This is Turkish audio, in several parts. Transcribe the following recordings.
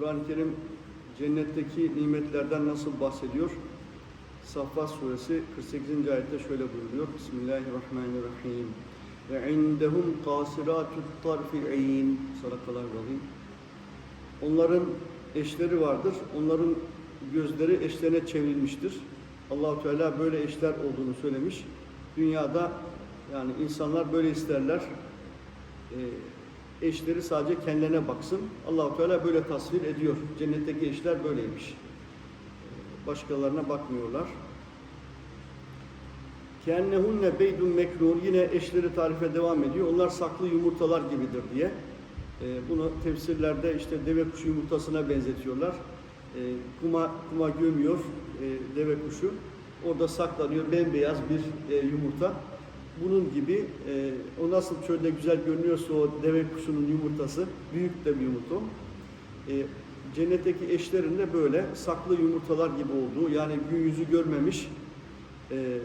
Kur'an-ı Kerim cennetteki nimetlerden nasıl bahsediyor? Saffat suresi 48. ayette şöyle buyuruyor. Bismillahirrahmanirrahim. Ve indehum kasiratut tarfi'in. Sadakalar azim. Onların eşleri vardır. Onların gözleri eşlerine çevrilmiştir. Allahu Teala böyle eşler olduğunu söylemiş. Dünyada yani insanlar böyle isterler. Ee, eşleri sadece kendilerine baksın. Allahu Teala böyle tasvir ediyor. Cennetteki eşler böyleymiş. Başkalarına bakmıyorlar. Kennehunne beydun mekrun yine eşleri tarife devam ediyor. Onlar saklı yumurtalar gibidir diye. Ee, bunu tefsirlerde işte deve kuşu yumurtasına benzetiyorlar. Ee, kuma kuma gömüyor e, deve kuşu. Orada saklanıyor bembeyaz bir e, yumurta. Bunun gibi e, o nasıl çölde güzel görünüyorsa o deve kuşunun yumurtası büyük de bir yumurta. E, cennetteki eşlerin de böyle saklı yumurtalar gibi olduğu yani gün yüzü görmemiş e,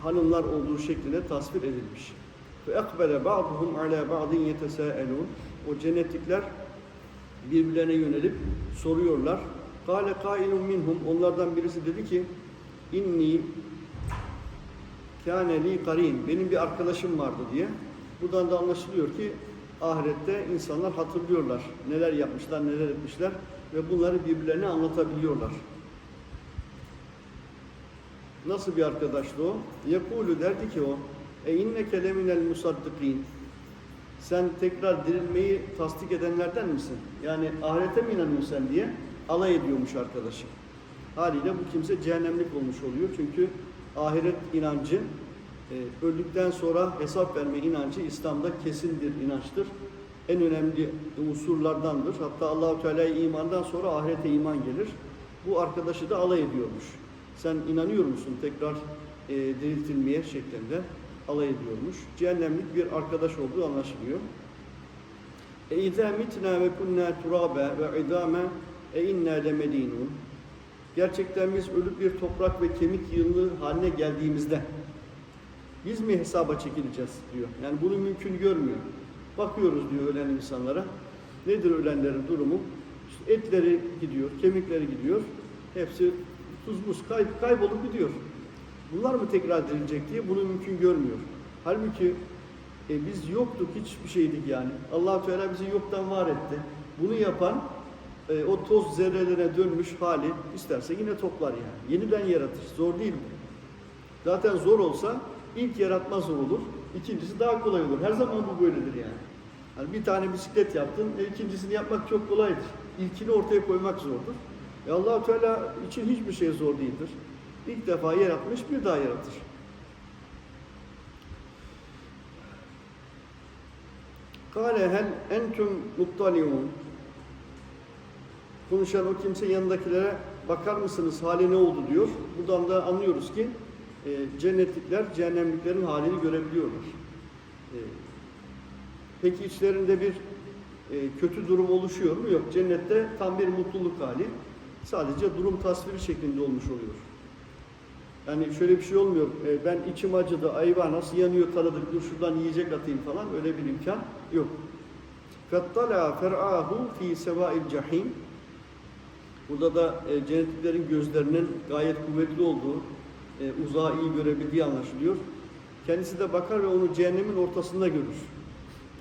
hanımlar olduğu şeklinde tasvir edilmiş. Ve ekbele ba'duhum ala ba'din yetesâelûn. O cennetlikler birbirlerine yönelip soruyorlar. Kâle kailun minhum. Onlardan birisi dedi ki inni kâne li karin. Benim bir arkadaşım vardı diye. Buradan da anlaşılıyor ki ahirette insanlar hatırlıyorlar. Neler yapmışlar, neler etmişler ve bunları birbirlerine anlatabiliyorlar. Nasıl bir arkadaştı o? Yekulu derdi ki o, e inneke leminel musaddikin. Sen tekrar dirilmeyi tasdik edenlerden misin? Yani ahirete mi inanıyorsun sen diye alay ediyormuş arkadaşı. Haliyle bu kimse cehennemlik olmuş oluyor. Çünkü ahiret inancı, e, öldükten sonra hesap verme inancı İslam'da kesin bir inançtır. En önemli unsurlardandır. Hatta Allahu Teala'ya imandan sonra ahirete iman gelir. Bu arkadaşı da alay ediyormuş. Sen inanıyor musun tekrar e, diriltilmeye şeklinde alay ediyormuş. Cehennemlik bir arkadaş olduğu anlaşılıyor. E izâ mitnâ ve kunnâ turâbe ve idâme e innâ. Gerçekten biz ölüp bir toprak ve kemik yığınlığı haline geldiğimizde biz mi hesaba çekileceğiz diyor. Yani bunu mümkün görmüyor. Bakıyoruz diyor ölen insanlara. Nedir ölenlerin durumu? İşte etleri gidiyor, kemikleri gidiyor. Hepsi tuz buz kay, kaybolup gidiyor. Bunlar mı tekrar dirilecek diye bunu mümkün görmüyor. Halbuki e, biz yoktuk, hiçbir şeydik yani. allah Teala bizi yoktan var etti. Bunu yapan e, o toz zerrelerine dönmüş hali isterse yine toplar yani. Yeniden yaratır. Zor değil bu. Zaten zor olsa ilk yaratma zor olur. ikincisi daha kolay olur. Her zaman bu böyledir yani. Hani bir tane bisiklet yaptın, e, ikincisini yapmak çok kolaydır. İlkini ortaya koymak zordur. E allah Teala için hiçbir şey zor değildir. İlk defa yaratmış, bir daha yaratır. Kale hel entüm muttaliun. Konuşan o kimse yanındakilere bakar mısınız hali ne oldu diyor. Buradan da anlıyoruz ki e, cennetlikler cehennemliklerin halini görebiliyorlar. E, peki içlerinde bir e, kötü durum oluşuyor mu? Yok. Cennette tam bir mutluluk hali. Sadece durum tasviri şeklinde olmuş oluyor. Yani şöyle bir şey olmuyor. E, ben içim acıdı, ayva nasıl yanıyor tanıdık, dur şuradan yiyecek atayım falan. Öyle bir imkan yok. Fettala fer'ahu fi sevail cahim. Burada da e, cennetliklerin gözlerinin gayet kuvvetli olduğu, e, uzağı iyi görebildiği anlaşılıyor. Kendisi de bakar ve onu cehennemin ortasında görür.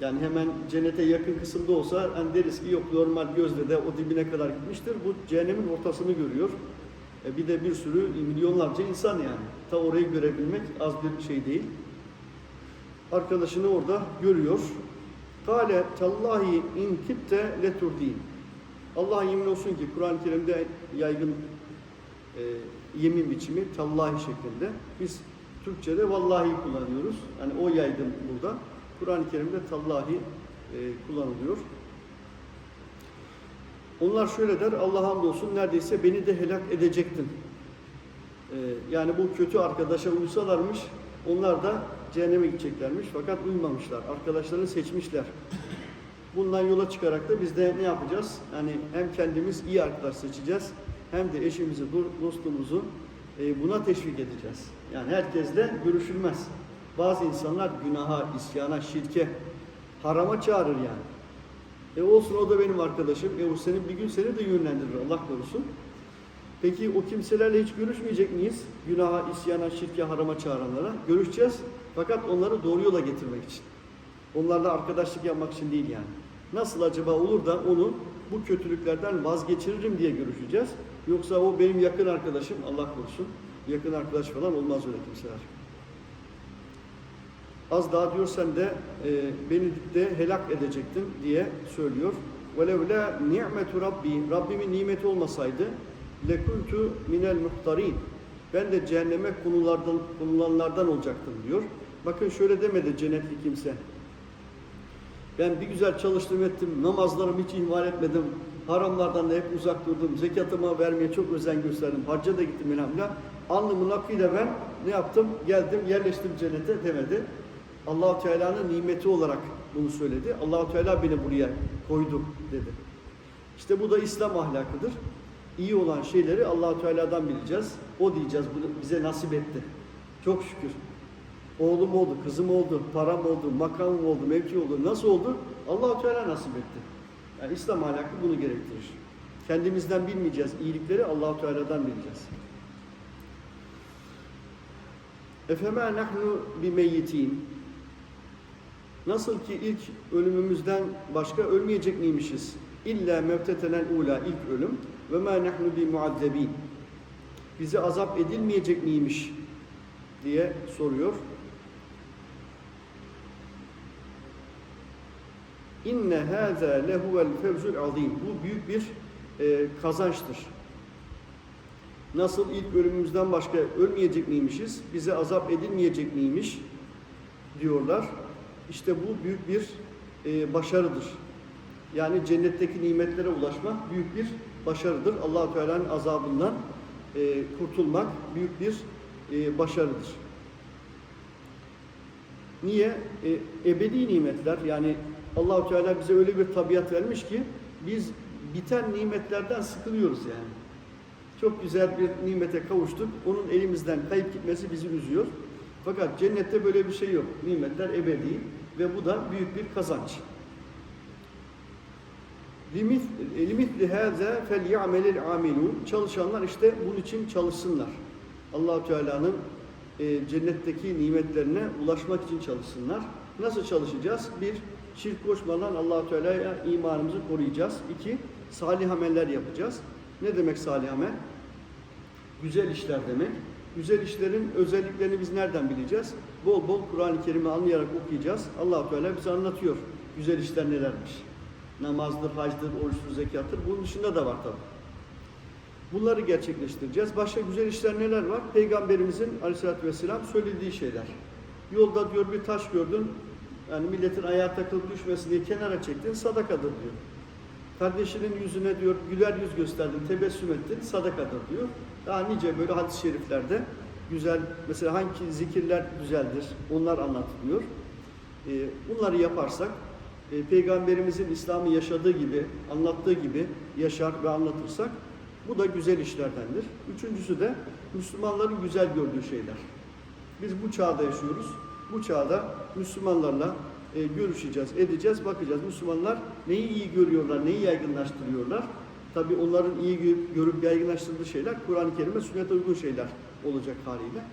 Yani hemen cennete yakın kısımda olsa hani deriz ki yok normal gözle de o dibine kadar gitmiştir. Bu cehennemin ortasını görüyor. E bir de bir sürü milyonlarca insan yani. Ta orayı görebilmek az bir şey değil. Arkadaşını orada görüyor. Kale tallahi in kitte leturdin. Allah yemin olsun ki Kur'an-ı Kerim'de yaygın e, yemin biçimi tallahi şeklinde. Biz Türkçe'de vallahi kullanıyoruz. Yani o yaygın burada. Kur'an-ı Kerim'de tallahi e, kullanılıyor. Onlar şöyle der, Allah hamdolsun neredeyse beni de helak edecektin. Ee, yani bu kötü arkadaşa uysalarmış, onlar da cehenneme gideceklermiş fakat uymamışlar. Arkadaşlarını seçmişler. Bundan yola çıkarak da biz de ne yapacağız? Yani hem kendimiz iyi arkadaş seçeceğiz, hem de eşimizi, dostumuzu e, buna teşvik edeceğiz. Yani herkesle görüşülmez. Bazı insanlar günaha, isyana, şirke, harama çağırır yani. E olsun o da benim arkadaşım. E o senin bir gün seni de yönlendirir Allah korusun. Peki o kimselerle hiç görüşmeyecek miyiz? Günaha, isyana, şirke, harama çağıranlara. Görüşeceğiz. Fakat onları doğru yola getirmek için. Onlarla arkadaşlık yapmak için değil yani. Nasıl acaba olur da onu bu kötülüklerden vazgeçiririm diye görüşeceğiz. Yoksa o benim yakın arkadaşım, Allah korusun. Yakın arkadaş falan olmaz öyle kimseler. Az daha diyor sen de e, beni de helak edecektin diye söylüyor. وَلَوْلَا نِعْمَةُ Rabbi Rabbimin nimeti olmasaydı lekuntu minel muhtarin. Ben de cehenneme konulardan, konulanlardan olacaktım diyor. Bakın şöyle demedi cennetli kimse. Ben bir güzel çalıştım ettim, namazlarımı hiç ihmal etmedim, haramlardan da hep uzak durdum, zekatımı vermeye çok özen gösterdim, hacca da gittim elhamdülillah. Alnımın akıyla ben ne yaptım? Geldim, yerleştim cennete demedi. Allahu Teala'nın nimeti olarak bunu söyledi. Allahu Teala beni buraya koydu dedi. İşte bu da İslam ahlakıdır. İyi olan şeyleri Allahu Teala'dan bileceğiz. O diyeceğiz bunu bize nasip etti. Çok şükür. Oğlum oldu, kızım oldu, param oldu, makamım oldu, mevki oldu. Nasıl oldu? Allahu Teala nasip etti. Yani İslam ahlakı bunu gerektirir. Kendimizden bilmeyeceğiz. iyilikleri Allahu Teala'dan bileceğiz. Efema nahnu bimeyyitin. Nasıl ki ilk ölümümüzden başka ölmeyecek miymişiz? İlla mevtetenen ula ilk ölüm ve ma nahnu bi muazzebin. Bize azap edilmeyecek miymiş diye soruyor. İnne hâzâ lehuvel fevzul azim. Bu büyük bir e, kazançtır. Nasıl ilk ölümümüzden başka ölmeyecek miymişiz? Bize azap edilmeyecek miymiş? diyorlar. İşte bu büyük bir e, başarıdır. Yani cennetteki nimetlere ulaşmak büyük bir başarıdır. allah Teala'nın azabından e, kurtulmak büyük bir e, başarıdır. Niye? E, ebedi nimetler yani Allahu Teala bize öyle bir tabiat vermiş ki biz biten nimetlerden sıkılıyoruz yani. Çok güzel bir nimete kavuştuk. Onun elimizden kayıp gitmesi bizi üzüyor. Fakat cennette böyle bir şey yok. Nimetler ebedi ve bu da büyük bir kazanç. Limithli hâzâ fel ya'melil amilûn. Çalışanlar işte bunun için çalışsınlar. allah Teala'nın e, cennetteki nimetlerine ulaşmak için çalışsınlar. Nasıl çalışacağız? Bir, şirk koşmadan allah Teala'ya imanımızı koruyacağız. İki, salih ameller yapacağız. Ne demek salih amel? Güzel işler demek. Güzel işlerin özelliklerini biz nereden bileceğiz? Bol bol Kur'an-ı Kerim'i anlayarak okuyacağız. allah Teala bize anlatıyor güzel işler nelermiş. Namazdır, hacdır, oruçtur, zekattır. Bunun dışında da var tabi. Bunları gerçekleştireceğiz. Başka güzel işler neler var? Peygamberimizin aleyhissalatü vesselam söylediği şeyler. Yolda diyor bir taş gördün, yani milletin ayağa takılıp düşmesin diye kenara çektin, sadakadır diyor. Kardeşinin yüzüne diyor güler yüz gösterdin, tebessüm ettin, sadakadır diyor. Daha nice böyle hadis-i şeriflerde güzel, mesela hangi zikirler güzeldir, onlar anlatılıyor. Ee, bunları yaparsak, e, Peygamberimizin İslam'ı yaşadığı gibi, anlattığı gibi yaşar ve anlatırsak, bu da güzel işlerdendir. Üçüncüsü de Müslümanların güzel gördüğü şeyler. Biz bu çağda yaşıyoruz. Bu çağda Müslümanlarla e, görüşeceğiz, edeceğiz, bakacağız. Müslümanlar neyi iyi görüyorlar, neyi yaygınlaştırıyorlar. Tabi onların iyi görüp yaygınlaştırdığı şeyler Kur'an-ı Kerim'e sünnete uygun şeyler olacak haliyle.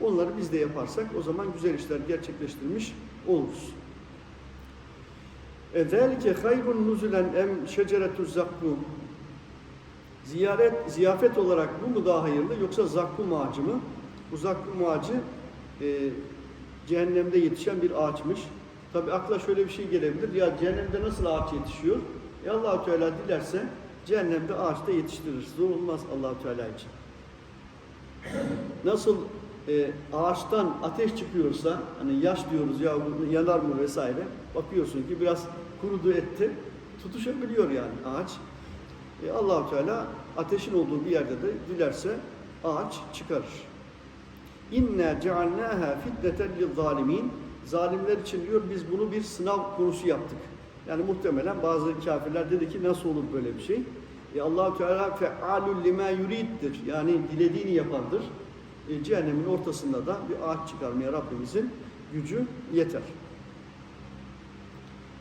Onları biz de yaparsak o zaman güzel işler gerçekleştirmiş oluruz. Ezelike haybun nuzulen em şeceretü zakkum. Ziyaret, ziyafet olarak bu mu daha hayırlı yoksa zakkum ağacı mı? Bu zakkum ağacı e, cehennemde yetişen bir ağaçmış. Tabi akla şöyle bir şey gelebilir. Ya cehennemde nasıl ağaç yetişiyor? E allah Teala dilerse cehennemde ağaçta yetiştirir. Zor olmaz allah Teala için. Nasıl e, ağaçtan ateş çıkıyorsa, hani yaş diyoruz ya yanar mı vesaire. Bakıyorsun ki biraz kurudu etti. Tutuşabiliyor yani ağaç. E, allah Teala ateşin olduğu bir yerde de dilerse ağaç çıkarır. İnna cealnaha fitneten lizzalimin. Zalimler için diyor biz bunu bir sınav konusu yaptık. Yani muhtemelen bazı kafirler dedi ki nasıl olur böyle bir şey? E Allahu Teala fealul lima yuriddir. Yani dilediğini yapandır. E, cehennemin ortasında da bir ağaç çıkarmaya Rabbimizin gücü yeter.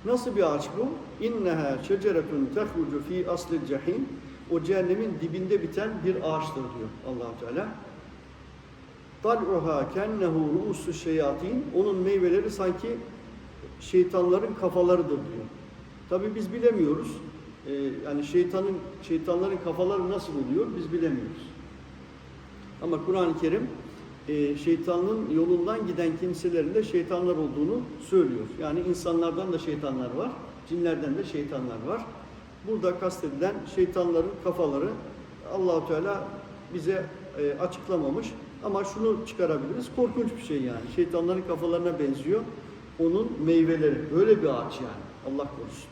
Nasıl bir ağaç bu? İnneha şeceretun tehrucu fi asli cehim. O cehennemin dibinde biten bir ağaçtır diyor Allahu Teala. Tal'uha kennehu ru'usu şeyatin. Onun meyveleri sanki şeytanların kafalarıdır diyor. Tabi biz bilemiyoruz. Ee, yani şeytanın şeytanların kafaları nasıl oluyor biz bilemiyoruz. Ama Kur'an-ı Kerim e, şeytanın yolundan giden kimselerin de şeytanlar olduğunu söylüyor. Yani insanlardan da şeytanlar var, cinlerden de şeytanlar var. Burada kastedilen şeytanların kafaları Allahu Teala bize e, açıklamamış. Ama şunu çıkarabiliriz. Korkunç bir şey yani. Şeytanların kafalarına benziyor. Onun meyveleri. Böyle bir ağaç yani. Allah korusun.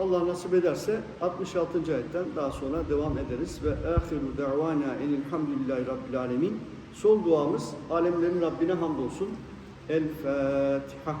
Allah nasip ederse 66. ayetten daha sonra devam ederiz ve ahiru davana enilhamdülillahi rabbil alemin. Son duamız alemlerin Rabbine hamdolsun. El Fatiha.